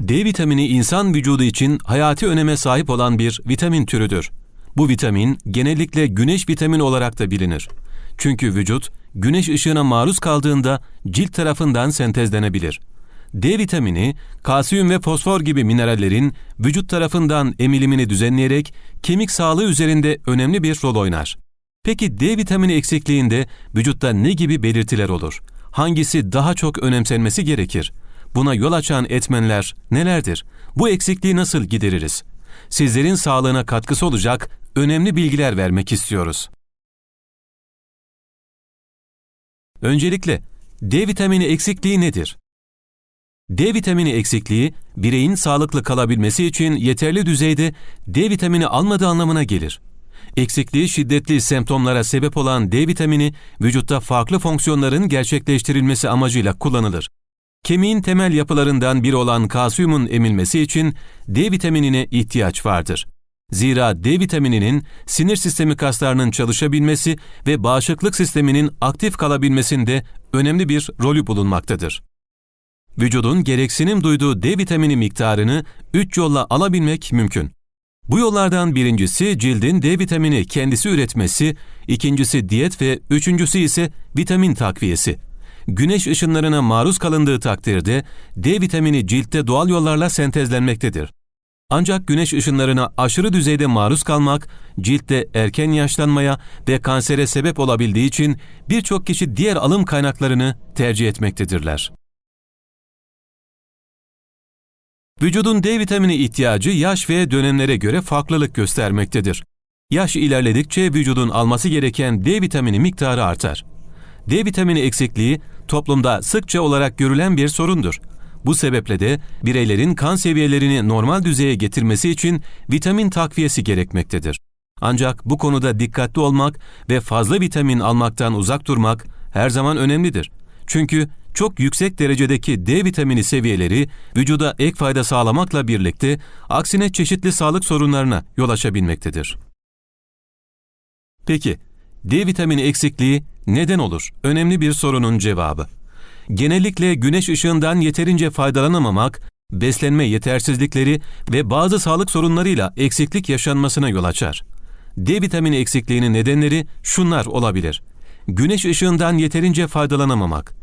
D vitamini insan vücudu için hayati öneme sahip olan bir vitamin türüdür. Bu vitamin genellikle güneş vitamini olarak da bilinir. Çünkü vücut güneş ışığına maruz kaldığında cilt tarafından sentezlenebilir. D vitamini, kalsiyum ve fosfor gibi minerallerin vücut tarafından emilimini düzenleyerek kemik sağlığı üzerinde önemli bir rol oynar. Peki D vitamini eksikliğinde vücutta ne gibi belirtiler olur? Hangisi daha çok önemsenmesi gerekir? Buna yol açan etmenler nelerdir? Bu eksikliği nasıl gideririz? Sizlerin sağlığına katkısı olacak önemli bilgiler vermek istiyoruz. Öncelikle D vitamini eksikliği nedir? D vitamini eksikliği, bireyin sağlıklı kalabilmesi için yeterli düzeyde D vitamini almadığı anlamına gelir. Eksikliği şiddetli semptomlara sebep olan D vitamini, vücutta farklı fonksiyonların gerçekleştirilmesi amacıyla kullanılır. Kemiğin temel yapılarından biri olan kalsiyumun emilmesi için D vitaminine ihtiyaç vardır. Zira D vitamininin sinir sistemi kaslarının çalışabilmesi ve bağışıklık sisteminin aktif kalabilmesinde önemli bir rolü bulunmaktadır. Vücudun gereksinim duyduğu D vitamini miktarını 3 yolla alabilmek mümkün. Bu yollardan birincisi cildin D vitamini kendisi üretmesi, ikincisi diyet ve üçüncüsü ise vitamin takviyesi. Güneş ışınlarına maruz kalındığı takdirde D vitamini ciltte doğal yollarla sentezlenmektedir. Ancak güneş ışınlarına aşırı düzeyde maruz kalmak, ciltte erken yaşlanmaya ve kansere sebep olabildiği için birçok kişi diğer alım kaynaklarını tercih etmektedirler. Vücudun D vitamini ihtiyacı yaş ve dönemlere göre farklılık göstermektedir. Yaş ilerledikçe vücudun alması gereken D vitamini miktarı artar. D vitamini eksikliği toplumda sıkça olarak görülen bir sorundur. Bu sebeple de bireylerin kan seviyelerini normal düzeye getirmesi için vitamin takviyesi gerekmektedir. Ancak bu konuda dikkatli olmak ve fazla vitamin almaktan uzak durmak her zaman önemlidir. Çünkü çok yüksek derecedeki D vitamini seviyeleri vücuda ek fayda sağlamakla birlikte aksine çeşitli sağlık sorunlarına yol açabilmektedir. Peki, D vitamini eksikliği neden olur? Önemli bir sorunun cevabı. Genellikle güneş ışığından yeterince faydalanamamak, beslenme yetersizlikleri ve bazı sağlık sorunlarıyla eksiklik yaşanmasına yol açar. D vitamini eksikliğinin nedenleri şunlar olabilir. Güneş ışığından yeterince faydalanamamak,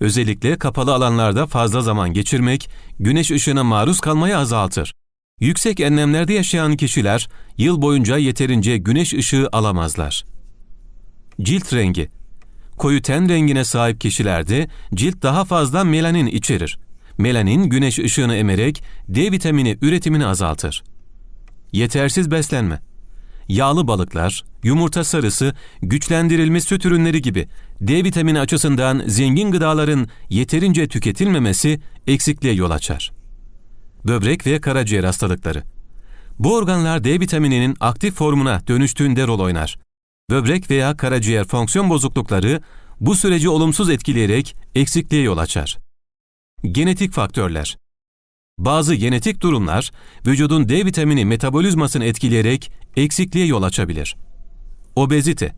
Özellikle kapalı alanlarda fazla zaman geçirmek, güneş ışığına maruz kalmayı azaltır. Yüksek enlemlerde yaşayan kişiler yıl boyunca yeterince güneş ışığı alamazlar. Cilt rengi Koyu ten rengine sahip kişilerde cilt daha fazla melanin içerir. Melanin güneş ışığını emerek D vitamini üretimini azaltır. Yetersiz beslenme yağlı balıklar, yumurta sarısı, güçlendirilmiş süt ürünleri gibi D vitamini açısından zengin gıdaların yeterince tüketilmemesi eksikliğe yol açar. Böbrek ve karaciğer hastalıkları. Bu organlar D vitamininin aktif formuna dönüştüğünde rol oynar. Böbrek veya karaciğer fonksiyon bozuklukları bu süreci olumsuz etkileyerek eksikliğe yol açar. Genetik faktörler bazı genetik durumlar vücudun D vitamini metabolizmasını etkileyerek eksikliğe yol açabilir. Obezite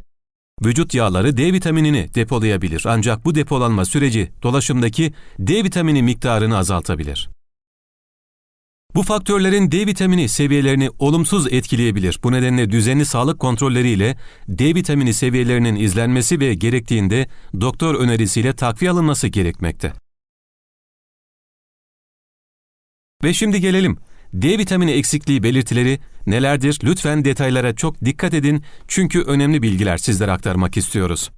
Vücut yağları D vitaminini depolayabilir ancak bu depolanma süreci dolaşımdaki D vitamini miktarını azaltabilir. Bu faktörlerin D vitamini seviyelerini olumsuz etkileyebilir. Bu nedenle düzenli sağlık kontrolleriyle D vitamini seviyelerinin izlenmesi ve gerektiğinde doktor önerisiyle takviye alınması gerekmekte. Ve şimdi gelelim. D vitamini eksikliği belirtileri nelerdir? Lütfen detaylara çok dikkat edin çünkü önemli bilgiler sizlere aktarmak istiyoruz.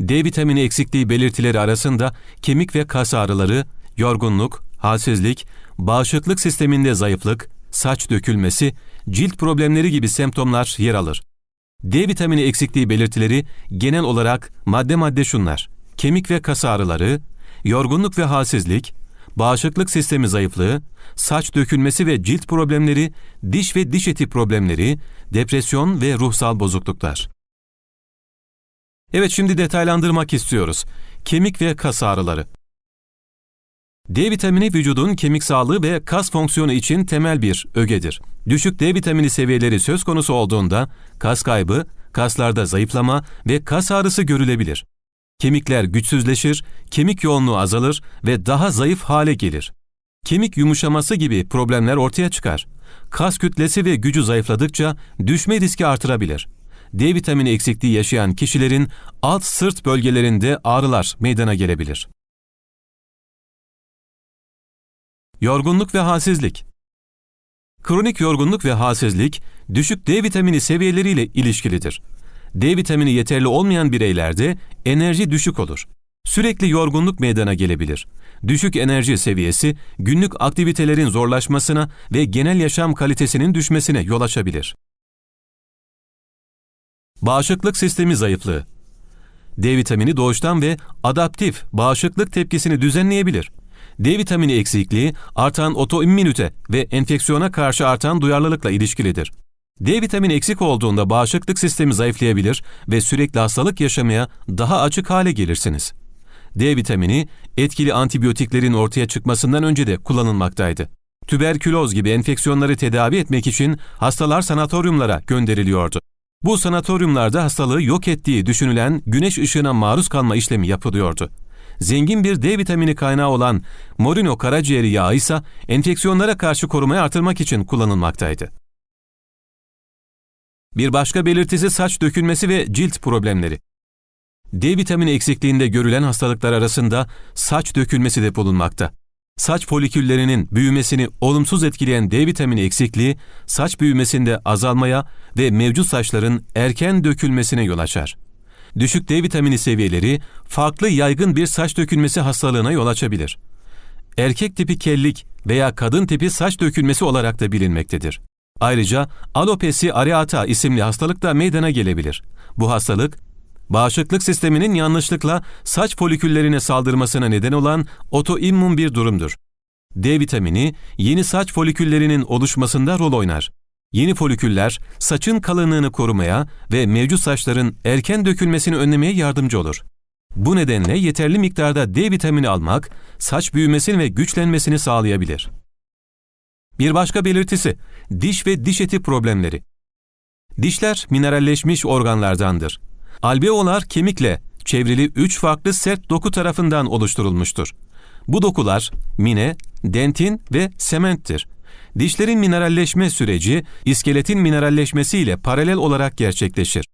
D vitamini eksikliği belirtileri arasında kemik ve kas ağrıları, yorgunluk, halsizlik, bağışıklık sisteminde zayıflık, saç dökülmesi, cilt problemleri gibi semptomlar yer alır. D vitamini eksikliği belirtileri genel olarak madde madde şunlar. Kemik ve kas ağrıları, yorgunluk ve halsizlik, bağışıklık sistemi zayıflığı, saç dökülmesi ve cilt problemleri, diş ve diş eti problemleri, depresyon ve ruhsal bozukluklar. Evet şimdi detaylandırmak istiyoruz. Kemik ve kas ağrıları. D vitamini vücudun kemik sağlığı ve kas fonksiyonu için temel bir ögedir. Düşük D vitamini seviyeleri söz konusu olduğunda kas kaybı, kaslarda zayıflama ve kas ağrısı görülebilir. Kemikler güçsüzleşir, kemik yoğunluğu azalır ve daha zayıf hale gelir. Kemik yumuşaması gibi problemler ortaya çıkar. Kas kütlesi ve gücü zayıfladıkça düşme riski artırabilir. D vitamini eksikliği yaşayan kişilerin alt sırt bölgelerinde ağrılar meydana gelebilir. Yorgunluk ve halsizlik Kronik yorgunluk ve halsizlik, düşük D vitamini seviyeleriyle ilişkilidir. D vitamini yeterli olmayan bireylerde enerji düşük olur. Sürekli yorgunluk meydana gelebilir. Düşük enerji seviyesi günlük aktivitelerin zorlaşmasına ve genel yaşam kalitesinin düşmesine yol açabilir. Bağışıklık sistemi zayıflığı D vitamini doğuştan ve adaptif bağışıklık tepkisini düzenleyebilir. D vitamini eksikliği artan otoimmünite ve enfeksiyona karşı artan duyarlılıkla ilişkilidir. D vitamini eksik olduğunda bağışıklık sistemi zayıflayabilir ve sürekli hastalık yaşamaya daha açık hale gelirsiniz. D vitamini etkili antibiyotiklerin ortaya çıkmasından önce de kullanılmaktaydı. Tüberküloz gibi enfeksiyonları tedavi etmek için hastalar sanatoryumlara gönderiliyordu. Bu sanatoryumlarda hastalığı yok ettiği düşünülen güneş ışığına maruz kalma işlemi yapılıyordu. Zengin bir D vitamini kaynağı olan morino karaciğeri yağı ise enfeksiyonlara karşı korumayı artırmak için kullanılmaktaydı. Bir başka belirtisi saç dökülmesi ve cilt problemleri. D vitamini eksikliğinde görülen hastalıklar arasında saç dökülmesi de bulunmakta. Saç foliküllerinin büyümesini olumsuz etkileyen D vitamini eksikliği, saç büyümesinde azalmaya ve mevcut saçların erken dökülmesine yol açar. Düşük D vitamini seviyeleri farklı yaygın bir saç dökülmesi hastalığına yol açabilir. Erkek tipi kellik veya kadın tipi saç dökülmesi olarak da bilinmektedir. Ayrıca alopesi areata isimli hastalık da meydana gelebilir. Bu hastalık, bağışıklık sisteminin yanlışlıkla saç foliküllerine saldırmasına neden olan otoimmün bir durumdur. D vitamini yeni saç foliküllerinin oluşmasında rol oynar. Yeni foliküller saçın kalınlığını korumaya ve mevcut saçların erken dökülmesini önlemeye yardımcı olur. Bu nedenle yeterli miktarda D vitamini almak saç büyümesini ve güçlenmesini sağlayabilir. Bir başka belirtisi diş ve diş eti problemleri. Dişler mineralleşmiş organlardandır. Alveolar kemikle çevrili üç farklı sert doku tarafından oluşturulmuştur. Bu dokular mine, dentin ve sementtir. Dişlerin mineralleşme süreci iskeletin mineralleşmesiyle paralel olarak gerçekleşir.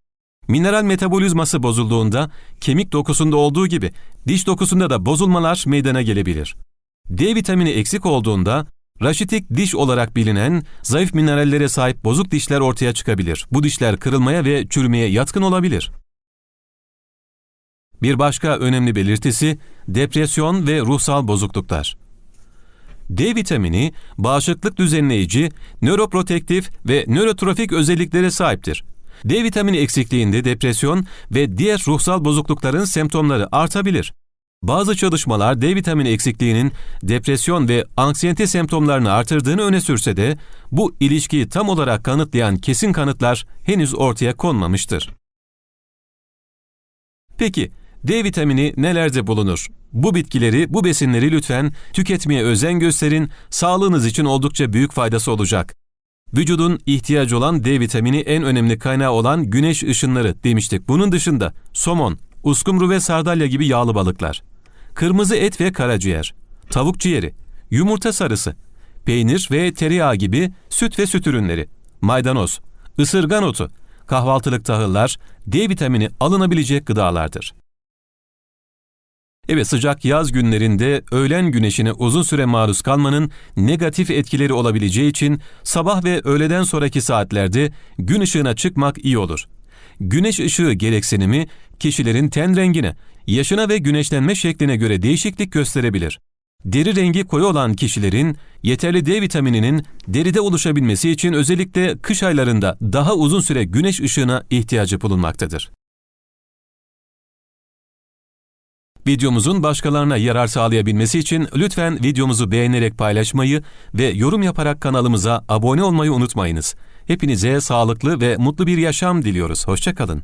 Mineral metabolizması bozulduğunda kemik dokusunda olduğu gibi diş dokusunda da bozulmalar meydana gelebilir. D vitamini eksik olduğunda raşitik diş olarak bilinen zayıf minerallere sahip bozuk dişler ortaya çıkabilir. Bu dişler kırılmaya ve çürümeye yatkın olabilir. Bir başka önemli belirtisi depresyon ve ruhsal bozukluklar. D vitamini bağışıklık düzenleyici, nöroprotektif ve nörotrofik özelliklere sahiptir. D vitamini eksikliğinde depresyon ve diğer ruhsal bozuklukların semptomları artabilir. Bazı çalışmalar D vitamini eksikliğinin depresyon ve anksiyete semptomlarını artırdığını öne sürse de bu ilişkiyi tam olarak kanıtlayan kesin kanıtlar henüz ortaya konmamıştır. Peki D vitamini nelerde bulunur? Bu bitkileri, bu besinleri lütfen tüketmeye özen gösterin, sağlığınız için oldukça büyük faydası olacak. Vücudun ihtiyacı olan D vitamini en önemli kaynağı olan güneş ışınları demiştik. Bunun dışında somon, uskumru ve sardalya gibi yağlı balıklar, kırmızı et ve karaciğer, tavuk ciğeri, yumurta sarısı, peynir ve tereyağı gibi süt ve süt ürünleri, maydanoz, ısırgan otu, kahvaltılık tahıllar D vitamini alınabilecek gıdalardır. Evet sıcak yaz günlerinde öğlen güneşine uzun süre maruz kalmanın negatif etkileri olabileceği için sabah ve öğleden sonraki saatlerde gün ışığına çıkmak iyi olur. Güneş ışığı gereksinimi kişilerin ten rengine, yaşına ve güneşlenme şekline göre değişiklik gösterebilir. Deri rengi koyu olan kişilerin yeterli D vitamininin deride oluşabilmesi için özellikle kış aylarında daha uzun süre güneş ışığına ihtiyacı bulunmaktadır. Videomuzun başkalarına yarar sağlayabilmesi için lütfen videomuzu beğenerek paylaşmayı ve yorum yaparak kanalımıza abone olmayı unutmayınız. Hepinize sağlıklı ve mutlu bir yaşam diliyoruz. Hoşçakalın.